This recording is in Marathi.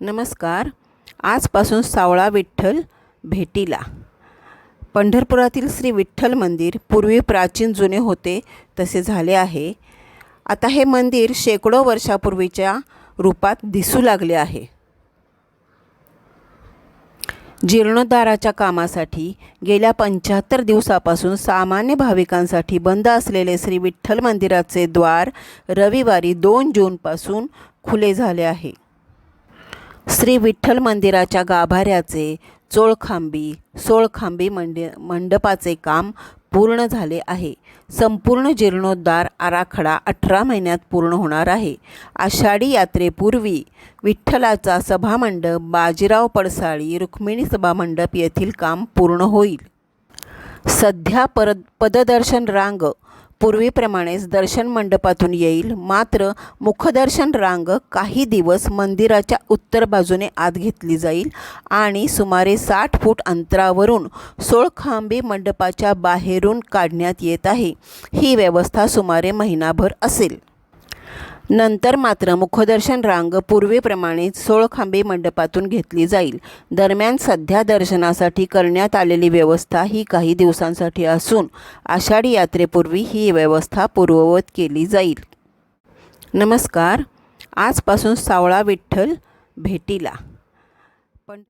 नमस्कार. आजपासून सावळा विठ्ठल भेटीला. पंढरपुरातील श्री विठ्ठल मंदिर पूर्वी प्राचीन जुने होते तसे झाले आहे. आता हे मंदिर शेकडो वर्षापूर्वीच्या रूपात दिसू लागले आहे. जीर्णोद्धाराच्या कामासाठी गेल्या पंच्याहत्तर दिवसापासून सामान्य भाविकांसाठी बंद असलेले श्री विठ्ठल मंदिराचे द्वार रविवारी दोन जूनपासून खुले झाले आहे. श्री विठ्ठल मंदिराच्या गाभाऱ्याचे चोळखांबी सोळखांबी मंडि मंडपाचे काम पूर्ण झाले आहे. संपूर्ण जीर्णोद्धार आराखडा अठरा महिन्यात पूर्ण होणार आहे. आषाढी यात्रेपूर्वी विठ्ठलाचा सभामंडप बाजीराव पडसाळी रुक्मिणी सभामंडप येथील काम पूर्ण होईल. सध्या परद पददर्शन रांग पूर्वीप्रमाणेच दर्शन मंडपातून येईल. मात्र मुखदर्शन रांग काही दिवस मंदिराच्या उत्तर बाजूने आत घेतली जाईल आणि सुमारे साठ फूट अंतरावरून सोळखांबी मंडपाच्या बाहेरून काढण्यात येत आहे. ही व्यवस्था सुमारे महिनाभर असेल. नंतर मात्र मुखदर्शन रांग पूर्वीप्रमाणे सोळखांबी मंडपातून घेतली जाईल. दरम्यान सध्या दर्शनासाठी करण्यात आलेली व्यवस्था ही काही दिवसांसाठी असून आषाढी यात्रेपूर्वी ही व्यवस्था पूर्ववत केली जाईल. नमस्कार. आजपासून सावळा विठ्ठल भेटीला.